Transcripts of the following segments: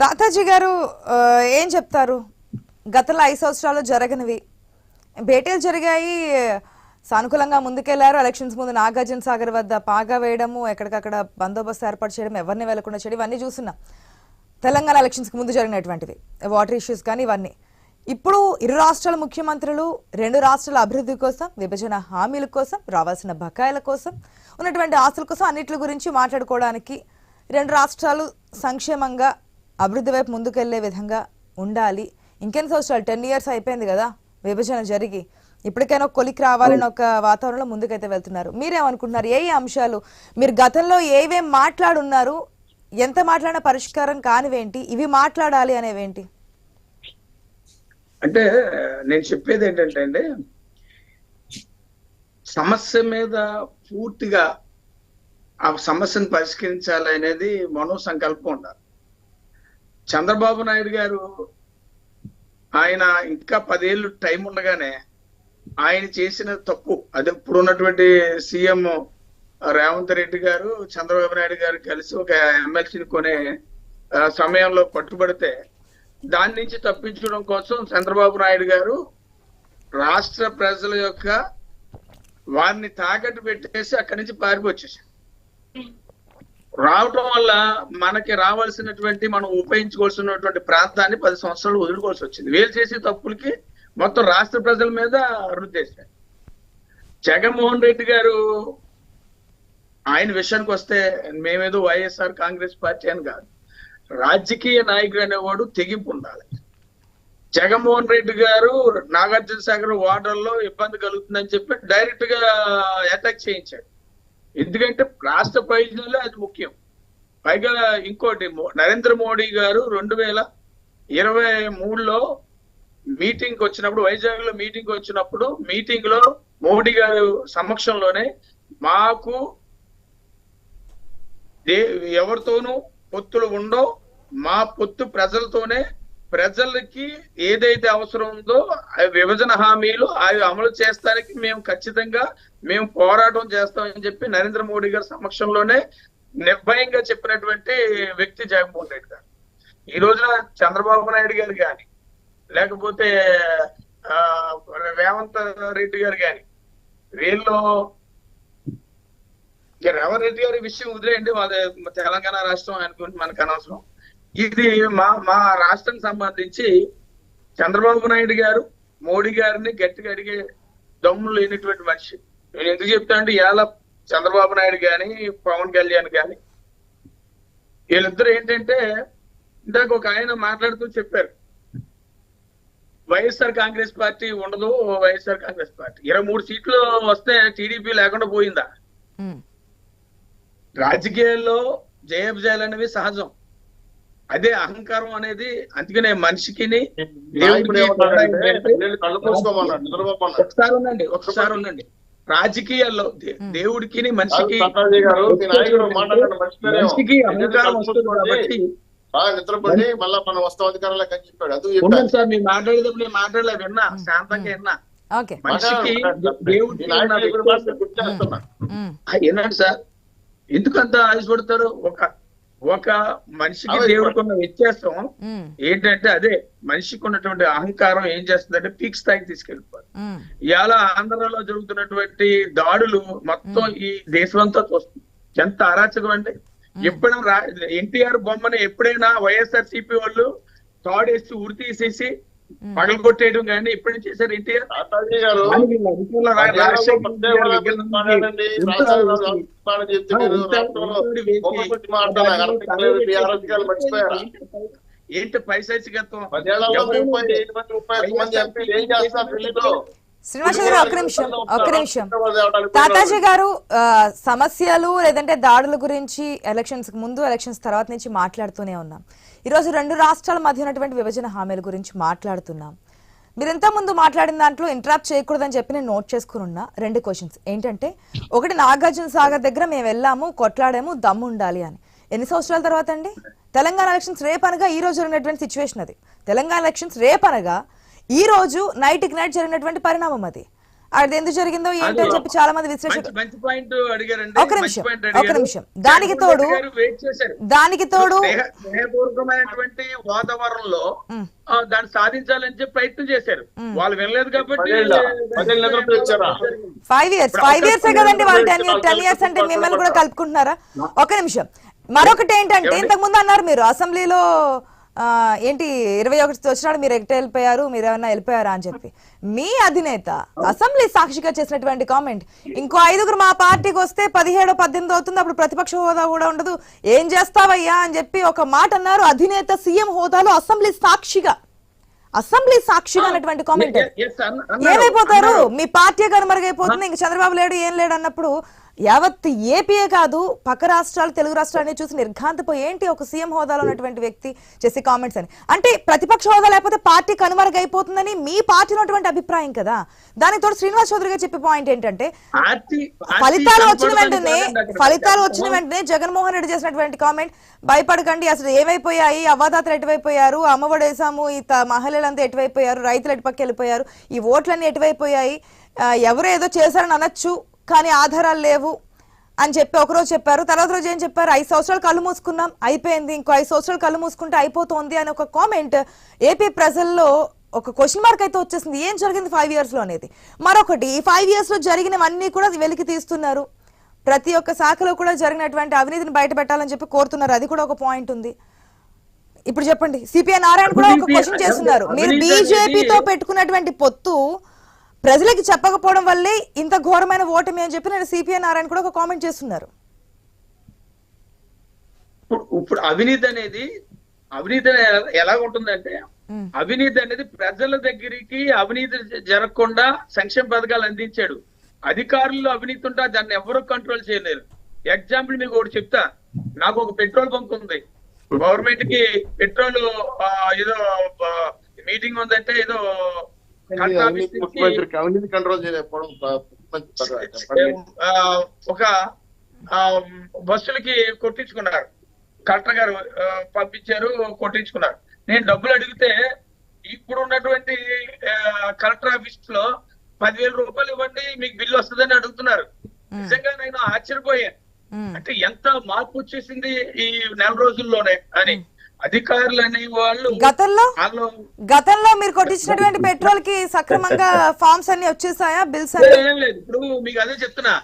తాతాజీ గారు ఏం చెప్తారు? గతంలో ఐదు సంవత్సరాలు జరగనివి. భేటీలు జరిగాయి సానుకూలంగా ముందుకెళ్ళారు. ఎలక్షన్స్ ముందు నాగార్జున సాగర్ వద్ద పాగా వేయడము ఎక్కడికక్కడ బందోబస్తు ఏర్పాటు చేయడం ఎవరిని వెళ్ళకుండా చేయడం ఇవన్నీ చూస్తున్నాం. తెలంగాణ ఎలక్షన్స్కి ముందు జరిగినటువంటివి వాటర్ ఇష్యూస్ కానీ ఇవన్నీ. ఇప్పుడు ఇరు రాష్ట్రాల ముఖ్యమంత్రులు రెండు రాష్ట్రాల అభివృద్ధి కోసం విభజన హామీల కోసం రావాల్సిన బకాయిల కోసం ఉన్నటువంటి ఆస్తుల కోసం అన్నిటి గురించి మాట్లాడుకోవడానికి రెండు రాష్ట్రాలు సంక్షేమంగా అభివృద్ధి వైపు ముందుకెళ్ళే విధంగా ఉండాలి. ఇంకెన్ని సంవత్సరాలు టెన్ ఇయర్స్ అయిపోయింది కదా విభజన జరిగి ఇప్పటికైనా ఒక కొలికి రావాలని ఒక వాతావరణంలో ముందుకైతే వెళ్తున్నారు. మీరేమనుకుంటున్నారు? ఏ ఏ అంశాలు? మీరు గతంలో ఏవేం మాట్లాడున్నారు? ఎంత మాట్లాడినా పరిష్కారం కానివేంటి? ఇవి మాట్లాడాలి అనేవేంటి? అంటే నేను చెప్పేది ఏంటంటే అండి సమస్య మీద పూర్తిగా ఆ సమస్యను పరిష్కరించాలి అనేది మనో సంకల్పం ఉండాలి. చంద్రబాబు నాయుడు గారు ఆయన ఇంకా పదేళ్ళు టైం ఉండగానే ఆయన చేసిన తప్పు అదే ఇప్పుడు ఉన్నటువంటి సీఎం రేవంత్ రెడ్డి గారు చంద్రబాబు నాయుడు గారు కలిసి ఒక ఎమ్మెల్సీని కొనే సమయంలో పట్టుబడితే దాని నుంచి తప్పించడం కోసం చంద్రబాబు నాయుడు గారు రాష్ట్ర ప్రజల యొక్క వారిని తాకట్టు పెట్టేసి అక్కడి నుంచి పారిపోచ్చేసారు. రావటం వల్ల మనకి రావాల్సినటువంటి మనం ఉపయోగించుకోవాల్సినటువంటి ప్రాంతాన్ని పది సంవత్సరాలు వదులుకోవాల్సి వచ్చింది. వీళ్ళు చేసే తప్పులకి మొత్తం రాష్ట్ర ప్రజల మీద రుద్దేశారు జగన్మోహన్ రెడ్డి గారు ఆయన విషయానికి వస్తే మేమేదో వైఎస్ఆర్ కాంగ్రెస్ పార్టీ అని కాదు. రాజకీయ నాయకుడు అనేవాడు తెగింపు ఉండాలి. జగన్మోహన్ రెడ్డి గారు నాగార్జున సాగర్ వార్డర్లో ఇబ్బంది కలుగుతుందని చెప్పి డైరెక్ట్గా అటాక్ చేయించాడు. ఎందుకంటే రాష్ట్ర ప్రయోజనాలే అది ముఖ్యం. పైగా ఇంకోటి నరేంద్ర మోడీ గారు రెండు వేల ఇరవై మూడులో మీటింగ్ వచ్చినప్పుడు వైజాగ్లో మీటింగ్ వచ్చినప్పుడు మీటింగ్లో మోడీ గారు సమక్షంలోనే మాకు దే- ఎవరితోనూ పొత్తులు ఉండవు. మా పొత్తు ప్రజలతోనే ప్రజలకి ఏదైతే అవసరం ఉందో విభజన హామీలు అవి అమలు చేస్తానికి మేము ఖచ్చితంగా మేము పోరాటం చేస్తామని చెప్పి నరేంద్ర మోడీ గారి సమక్షంలోనే నిర్భయంగా చెప్పినటువంటి వ్యక్తి జగన్మోహన్ రెడ్డి గారు. ఈ రోజున చంద్రబాబు నాయుడు గారు కానీ లేకపోతే ఆ, రేవంత్ రెడ్డి గారు కానీ వీళ్ళు రేవంత్ రెడ్డి గారి విషయం వదిలేయండి వాళ్ళ తెలంగాణ రాష్ట్రం అనుకుంటే మనకు అనవసరం. ఇది మా మా రాష్ట్రం సంబంధించి చంద్రబాబు నాయుడు గారు మోడీ గారిని గట్టిగా అడిగే దమ్ము లేనటువంటి మనిషి. నేను ఎందుకు చెప్తా అంటే ఇవాళ చంద్రబాబు నాయుడు గాని పవన్ కళ్యాణ్ గాని వీళ్ళిద్దరు ఏంటంటే ఇందాక ఒక ఆయన మాట్లాడుతూ చెప్పారు వైఎస్ఆర్ కాంగ్రెస్ పార్టీ ఉండదు వైఎస్ఆర్ కాంగ్రెస్ పార్టీ. ఇరవై మూడు సీట్లు వస్తే టీడీపీ లేకుండా పోయిందా? రాజకీయాల్లో జయాభిజయాలు అనేవి సహజం. అదే అహంకారం అనేది అందుకనే మనిషికి ఒకసారి ఉండండి ఒకసారి ఉండండి. రాజకీయాల్లో దేవుడికి మనిషికి. మనిషికి అహంకారం వస్తుంది కాబట్టి బాగా నిద్రపడి మళ్ళా మనం వస్తాం అధికారంలోకి అని చెప్పాడు. అది ఉండండి సార్ మీరు మాట్లాడేటప్పుడు నేను మాట్లాడలే విన్నా శాంతంగా విన్నా. ఓకే. మనిషికి దేవుడికి ఏనండి సార్ ఎందుకు అంత ఆశపడతారు ఒక ఒక మనిషికి. దేవుడికి ఉన్న వ్యత్యాసం ఏంటంటే అదే మనిషికి ఉన్నటువంటి అహంకారం ఏం చేస్తుందంటే పీక్ స్థాయికి తీసుకెళ్ళిపోవాలి. ఉమ్, ఇవాళ ఆంధ్రలో జరుగుతున్నటువంటి దాడులు మొత్తం ఈ దేశమంతా చూస్తుంది. ఎంత అరాచకం అండి. ఎప్పుడైనా ఎన్టీఆర్ బొమ్మని ఎప్పుడైనా వైఎస్ఆర్ సిపి వాళ్ళు తాడేసి ఉరి తీసేసి పగలు కొట్టేయడం కానీ ఎప్పుడైనా చేశారు ఎన్టీఆర్? ఏంటి పైశాచికత్వం? పదేళ్ళలో ముప్పై ఐదు మంది ముప్పై మంది ఎంపీలు ఏం చేస్తున్నారు ఢిల్లీలో శ్రీనివాస గారు ఒక్క నిమిషం నిమిషం. తాతాజీ గారు సమస్యలు లేదంటే దాడుల గురించి ఎలక్షన్స్ ముందు ఎలక్షన్స్ తర్వాత నుంచి మాట్లాడుతూనే ఉన్నాం. ఈరోజు రెండు రాష్ట్రాల మధ్య ఉన్నటువంటి విభజన హామీల గురించి మాట్లాడుతున్నాం. మీరు ఇంత ముందు మాట్లాడిన దాంట్లో ఇంటరాప్ట్ చేయకూడదని చెప్పి నేను నోట్ చేసుకుని ఉన్నా. రెండు క్వశ్చన్స్ ఏంటంటే ఒకటి నాగార్జున సాగర్ దగ్గర మేము వెళ్ళాము కొట్లాడాము దమ్ము ఉండాలి అని. ఎన్ని సంవత్సరాల తర్వాత అండి? తెలంగాణ ఎలక్షన్స్ రేపనగా ఈ రోజు జరిగినటువంటి సిచ్యువేషన్ అది. తెలంగాణ ఎలక్షన్స్ రేపనగా ఈ రోజు నైట్కి నైట్ జరిగినటువంటి పరిణామం అది. అది ఎందుకు జరిగిందో ఏంటో అని చెప్పి చాలా మంది విశ్లేషకులు మంచి మంచి పాయింట్ అడిగారండి. ఒక నిమిషం, ఒక. దానికి తోడు- దానికి తోడు స్నేహపూర్వకమైనటువంటి వాతావరణంలో దాన్ని సాధించాలని చెప్పి ప్రయత్నం చేశారు. వాళ్ళు వినలేదు కాబట్టి? ఫైవ్ ఇయర్స్ ఫైవ్ ఇయర్స్ కదండి వాళ్ళు టెన్ ఇయర్స్ టెన్ ఇయర్స్ అంటే మిమ్మల్ని కూడా కలుపుకుంటున్నారా? ఒక నిమిషం. మరొకటి ఏంటంటే ఇంతకు ముందు అన్నారు మీరు అసెంబ్లీలో ఏంటి ఇరవై ఒకటి వచ్చినాడు మీరు ఎక్కడ వెళ్ళిపోయారు మీరు ఏమన్నా వెళ్ళిపోయారా అని చెప్పి. మీ అధినేత అసెంబ్లీ సాక్షిగా చేసినటువంటి కామెంట్ ఇంకో ఐదుగురు మా పార్టీకి వస్తే పదిహేడు పద్దెనిమిది అవుతుంది అప్పుడు ప్రతిపక్ష హోదా కూడా ఉండదు. ఏం చేస్తావయ్యా అని చెప్పి ఒక మాట అన్నారు అధినేత సీఎం హోదాలో అసెంబ్లీ సాక్షిగా. అసెంబ్లీ సాక్షిగా అన్నటువంటి కామెంట్. ఏమైపోతారు. మీ పార్టీ కనుమరుగైపోతుంది ఇంక చంద్రబాబు లేడు ఏం లేడు అన్నప్పుడు యావత్ ఏపీఏ కాదు పక్క రాష్ట్రాలు తెలుగు రాష్ట్రాలని చూసి నిర్ఘాంతపోయి ఏంటి ఒక సీఎం హోదాలో ఉన్నటువంటి వ్యక్తి చేసే కామెంట్స్ అని అంటే ప్రతిపక్ష హోదా లేకపోతే పార్టీ కనుమరుగైపోతుందని మీ పార్టీ ఉన్నటువంటి అభిప్రాయం కదా దానికి తోడు శ్రీనివాస్ చౌదరి గారు చెప్పే పాయింట్ ఏంటంటే ఫలితాలు వచ్చిన వెంటనే. ఫలితాలు వచ్చిన వెంటనే జగన్మోహన్ రెడ్డి చేసినటువంటి కామెంట్ భయపడకండి అసలు ఏమైపోయాయి అవ్వాదాతలు ఎటువైపోయారు అమ్మఒడి వేసాము ఈ మహిళలంతా ఎటువైపోయారు రైతులు ఎటుపక్క వెళ్ళిపోయారు ఈ ఓట్లన్నీ ఎటువైపోయాయి ఎవరు ఏదో చేశారని అనొచ్చు కానీ ఆధారాలు లేవు అని చెప్పి ఒకరోజు చెప్పారు. తర్వాత రోజు ఏం చెప్పారు? ఐదు సంవత్సరాలు కళ్ళు మూసుకున్నాం అయిపోయింది. ఇంకో ఐదు సంవత్సరాలు కళ్ళు మూసుకుంటే అయిపోతుంది అని ఒక కామెంట్ ఏపీ ప్రజల్లో ఒక క్వశ్చన్ మార్క్ అయితే వచ్చేసింది. ఏం జరిగింది ఫైవ్ ఇయర్స్లో అనేది? మరొకటి ఈ ఫైవ్ ఇయర్స్లో జరిగినవన్నీ కూడా వెలికి తీస్తున్నారు. ప్రతి ఒక్క శాఖలో కూడా జరిగినటువంటి అవినీతిని బయట పెట్టాలని చెప్పి కోరుతున్నారు. అది కూడా ఒక పాయింట్ ఉంది. ఇప్పుడు చెప్పండి. సిపిఐ నారాయణ కూడా ఒక క్వశ్చన్ చేస్తున్నారు. మీరు బీజేపీతో పెట్టుకున్నటువంటి పొత్తు ప్రజలకి చెప్పకపోవడం వల్లే ఇంత ఘోరమైన ఓటమి అని చెప్పి నేను సిపిఐ నారాయణ కూడా ఒక కామెంట్ చేస్తున్నారు. ఇప్పుడు అవినీతి అనేది అవినీతి ఎలా ఉంటుందంటే. అవినీతి అనేది ప్రజల దగ్గరికి అవినీతి జరగకుండా సంక్షేమ పథకాలు అందించాడు. అధికారులు అవినీతి ఉంటే దాన్ని ఎవరు కంట్రోల్ చేయలేరు. ఎగ్జాంపుల్ మీకు ఒకటి చెప్తా. నాకు ఒక పెట్రోల్ బంక్ ఉంది. గవర్నమెంట్కి పెట్రోల్ ఏదో మీటింగ్ ఉందంటే ఏదో ముఖ్యమంత్రికి అవినీతి కంట్రోల్ ఒక ఆ, బస్సులకి కొట్టించుకున్నారు. కలెక్టర్ గారు పంపించారు కొట్టించుకున్నారు. నేను డబ్బులు అడిగితే ఇప్పుడు ఉన్నటువంటి కలెక్టర్ ఆఫీస్లో పదివేల రూపాయలు ఇవ్వండి మీకు బిల్లు వస్తుందని అడుగుతున్నారు. నిజంగా నేను ఆశ్చర్యపోయాను. అంటే ఎంత మార్పు వచ్చేసింది ఈ నెల రోజుల్లోనే అని. అధికారులు అనే వాళ్ళు గతంలో గతంలో మీరు కొట్టించినటువంటి పెట్రోల్కి సక్రమంగా ఫార్మ్స్ అన్ని వచ్చేసాయా బిల్స్ అన్ని? ఏం లేదు ఇప్పుడు మీకు అదే చెప్తున్నా.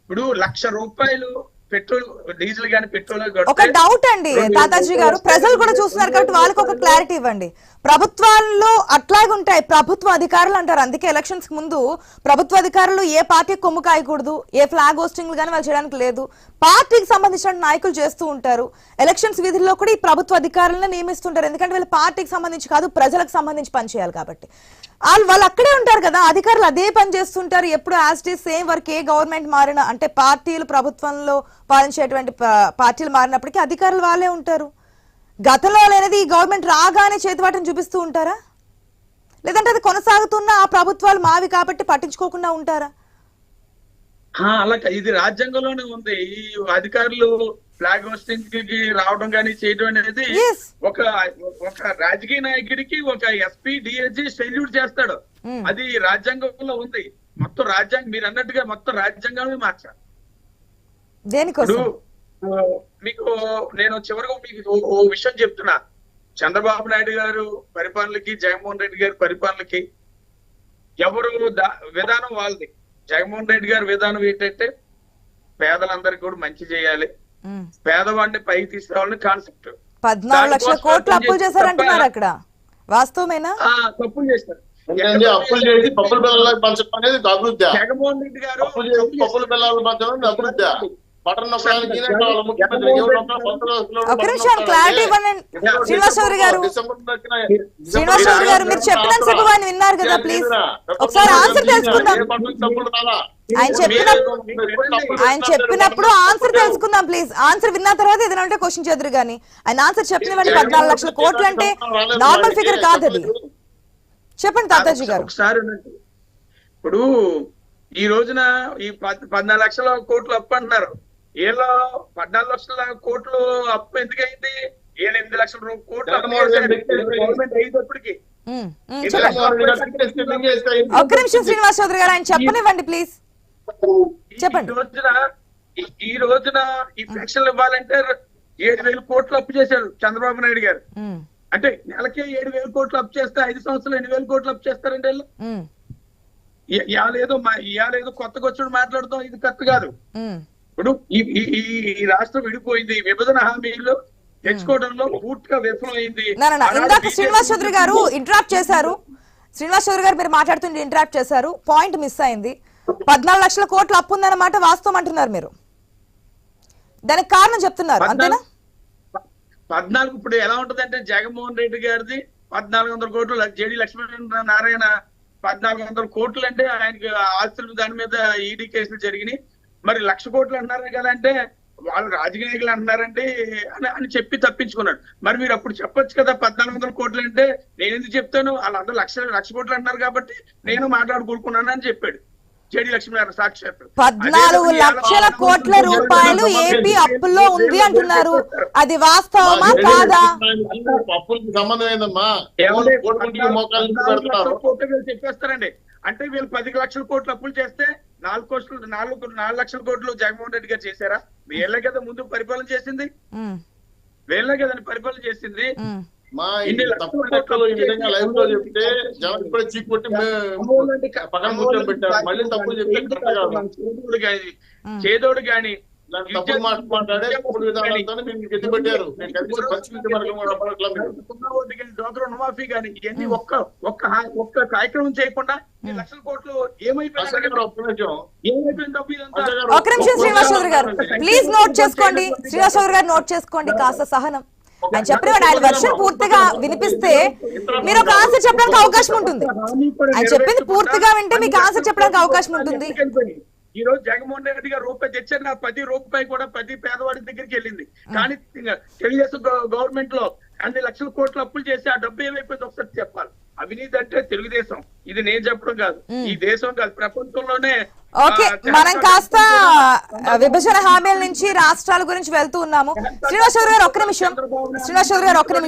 ఇప్పుడు లక్ష రూపాయలు పెట్రోల్ డీజిల్ గాని పెట్రోల్ ఒక డౌట్ అండి తాతాజీ గారు. ప్రజలు కూడా చూస్తున్నారు కాబట్టి వాళ్ళకి ఒక క్లారిటీ ఇవ్వండి. ప్రభుత్వాల్లో అట్లాగే ఉంటాయి ప్రభుత్వ అధికారులు అంటారు. అందుకే ఎలక్షన్స్ ముందు ప్రభుత్వ అధికారులు ఏ పార్టీ కొమ్ము కాయకూడదు ఏ ఫ్లాగ్ హోస్టింగ్ కానీ వాళ్ళు చేయడానికి లేదు. పార్టీకి సంబంధించిన నాయకులు చేస్తూ ఉంటారు. ఎలక్షన్స్ విధుల్లో కూడా ఈ ప్రభుత్వ అధికారులను నియమిస్తుంటారు. ఎందుకంటే వీళ్ళు పార్టీకి సంబంధించి కాదు ప్రజలకు సంబంధించి పనిచేయాలి కాబట్టి. వాళ్ళు వాళ్ళు అక్కడే ఉంటారు కదా అధికారులు అదే పని చేస్తుంటారు. ఎప్పుడు యాజ్ టీ సేమ్ వర్క్ ఏ గవర్నమెంట్ మారినా అంటే పార్టీలు ప్రభుత్వంలో పాలించేటువంటి పార్టీలు మారినప్పటికీ అధికారులు వాళ్ళే ఉంటారు. గతంలో లేనిది ఈ గవర్నమెంట్ రాగానే చేతివాటం చూపిస్తూ ఉంటారా? లేదంటే అది కొనసాగుతున్న ఆ ప్రభుత్వాలు మావి కాబట్టి పట్టించుకోకుండా ఉంటారా? అలా ఇది రాజ్యాంగంలోనే ఉంది. ఈ అధికారులు ఫ్లాగ్ హోస్టింగ్కి రావడం కానీ చేయడం అనేది. ఒక ఒక రాజకీయ నాయకుడికి ఒక ఎస్పీ డిఎస్జీ సెల్యూట్ చేస్తాడు. Hmm. అది రాజ్యాంగంలో ఉంది. మొత్తం రాజ్యాంగం మీరు అన్నట్టుగా మొత్తం రాజ్యాంగమే దేనికోసం? ఆ, మీకు నేను చివరిగా మీకు ఓ- విషయం చెప్తున్నా. చంద్రబాబు నాయుడు గారు పరిపాలనకి జగన్మోహన్ రెడ్డి గారి పరిపాలనకి ఎవరు విధానం వాళ్ళది. జగన్మోహన్ రెడ్డి గారి విధానం ఏంటంటే పేదలందరికీ కూడా మంచి చేయాలి. పేదవాడిని పైకి తీసుకురావాలని కాన్సెప్ట్ పద్నాలుగు లక్షల కోట్లు అప్పులు చేశారంటున్నారు తప్ప- అక్కడ. వాస్తవమేనా? తప్పులు చేస్తారు. ఏంటంటే అప్పులు చేసి పప్పుల బిల్లలకు పంచడం అనేది అభివృద్ధి. జగన్మోహన్ రెడ్డి గారు అప్పులు చేసి తప్పు పప్పుల చేస్తారు. బిల్లలు పంచడం అభివృద్ధి. ఒక నిమిషం క్లారిటీ ఇవ్వండి. గారు. గారు మీరు ఆయన విన్నారు కదా ప్లీజ్ ఒకసారి ఆన్సర్ తెలుసుకుందాం. ఆయన చెప్పిన ఆయన చెప్పినప్పుడు ఆన్సర్ తెలుసుకుందాం ప్లీజ్ ఆన్సర్ విన్న తర్వాత ఏదైనా ఉంటే క్వశ్చన్ చేద్దరు కానీ. ఆయన ఆన్సర్ చెప్పినవన్నీ పద్నాలుగు లక్షల కోట్లు అంటే నార్మల్ ఫిగర్ కాదు అది. చెప్పండి. తాతాజీ గారు. ఇప్పుడు ఈ రోజున ఈ పద్- పద్నాలుగు లక్షల కోట్లు అప్పు అంటున్నారు. వీళ్ళ పద్నాలుగు లక్షల కోట్లు అప్పు ఎందుకైంది వీళ్ళు ఎనిమిది లక్షల రూ- కోట్లు. గవర్నమెంట్ అయ్యేటప్పటికి ఒక్క నిమిషం శ్రీనివాస్ చౌదరి గారు ఆయన చెప్పనివ్వండి ప్లీజ్ చెప్పండి. ఈ రోజున ఈ- రోజున ఈ పెన్షన్లు ఇవ్వాలంటే ఏడు వేల కోట్లు అప్పు చేశారు చంద్రబాబు నాయుడు గారు. అంటే నెలకే ఏడు వేల కోట్లు అప్పు చేస్తే ఐదు సంవత్సరాలు ఎన్ని వేల కోట్లు అప్పు చేస్తారండి వీళ్ళు? ఇవాళ ఏదో మా ఇవాళ ఏదో కొత్తగా వచ్చి మాట్లాడతాం ఇది కరెక్ట్ కాదు. ఇప్పుడు ఈ ఈ- రాష్ట్రం విడిపోయింది. విభజన హామీలు తెచ్చుకోవడంలో పూర్తిగా విఫలమైంది. ఇందాక శ్రీనివాస్ చౌదరి గారు ఇంటరాప్ట్ చేశారు. శ్రీనివాస్ చౌదరి గారు మీరు మాట్లాడుతుంటే ఇంటరాప్ట్ చేశారు. పాయింట్ మిస్ అయింది. పద్నాలుగు లక్షల కోట్ల అప్పు ఉందన్నమాట వాస్తవం అంటున్నారు మీరు. దానికి కారణం చెప్తున్నారు. అంతేనా? పద్నాలుగు ఇప్పుడు ఎలా ఉంటదంటే జగన్మోహన్ రెడ్డి గారిది పద్నాలుగు వందల కోట్లు జేడి లక్ష్మీ నారాయణ పద్నాలుగు వందల కోట్లు అంటే ఆయనకి ఆస్తులు దాని మీద ఈడీ కేసులు జరిగినాయి. మరి లక్ష కోట్లు అంటున్నారు కదా అంటే వాళ్ళు రాజకీయ నాయకులు అంటున్నారంటే అని అని చెప్పి తప్పించుకున్నాడు. మరి మీరు అప్పుడు చెప్పొచ్చు కదా పద్నాలుగు వందల కోట్లు అంటే నేను ఎందుకు చెప్తాను? వాళ్ళందరూ లక్ష లక్ష కోట్లు అంటున్నారు కాబట్టి నేను మాట్లాడుకుంటున్నాను అని చెప్పాడు. జేడి లక్ష్మీనారాయణ సాక్షాత్ పద్నాలుగు అదే విధంగా లక్షల కోట్ల రూపాయలు ఏపీ అప్పుల్లో ఉంది అంటున్నారు. అది వాస్తవమా కాదా? అప్పులకి సంబంధం ఏందమ్మా? పద్నాలుగు చెప్పేస్తారండి. అంటే వీళ్ళు పది లక్షల కోట్లు అప్పులు చేస్తే నాలుగు కోట్లు నాలుగు నాలుగు లక్షల కోట్లు జగన్మోహన్ రెడ్డి గారు చేశారా? వీళ్ళే కదా ముందు పరిపాలన చేసింది? వీళ్ళే కదండి పరిపాలన చేసింది? ఉమ్, మా ఈ ఇన్ని తప్పుడు లక్షల లెక్కలు ఈ విధంగా లైవ్లో కోట్లు చెప్తే జనం ఇప్పుడే చీక్ కొట్టి అమౌంట్ అంటే పక్కన కూర్చొని పెట్టారు. మళ్ళీ తప్పులు చెప్తే కరెక్ట్ కాదు. చేదోడు గాని తప్పుడు మాట మాట్లాడే తప్పుడు విధానాలతో మీరు రుణమాఫీ కానీ ఇవన్నీ ఒక్క ఒక్క ఒక్క కార్యక్రమం చేయకుండా లక్షల కోట్లు ఒక నిమిషం శ్రీనివాస్ చౌదరి గారు. ప్లీజ్ నోట్ చేసుకోండి. శ్రీనివాస్ చౌదరి గారు నోట్ చేసుకోండి కాస్త సహనం. ఆయన చెప్పిన ఆయన వర్షన్ పూర్తిగా వినిపిస్తే మీరు ఒక ఆన్సర్ చెప్పడానికి అవకాశం ఉంటుంది. ఆయన చెప్పింది పూర్తిగా వింటే మీకు ఆన్సర్ చెప్పడానికి అవకాశం ఉంటుంది. ఈ రోజు జగన్మోహన్ రెడ్డి గారు రూపాయి తెచ్చారు నా ప్రతి రూపాయి కూడా ప్రతి పేదవాడి దగ్గరికి వెళ్ళింది. కానీ తెలుగుదేశం గవర్నమెంట్లో అన్ని లక్షల కోట్ల అప్పులు చేసి ఆ డబ్బు ఏమైపోయింది ఒకసారి చెప్పాలి. అవినీతి అంటే తెలుగుదేశం. ఇది నేను చెప్పడం కాదు. ఈ దేశం కాదు ప్రపంచంలోనే ఓకే మనం కాస్త విభజన హామీల నుంచి రాష్ట్రాల గురించి వెళ్తూ ఉన్నాము. శ్రీనివాస్ చౌదరి గారు ఒక్క నిమిషం. శ్రీనివాస్ చౌదరి గారు ఒక్క నిమిషం.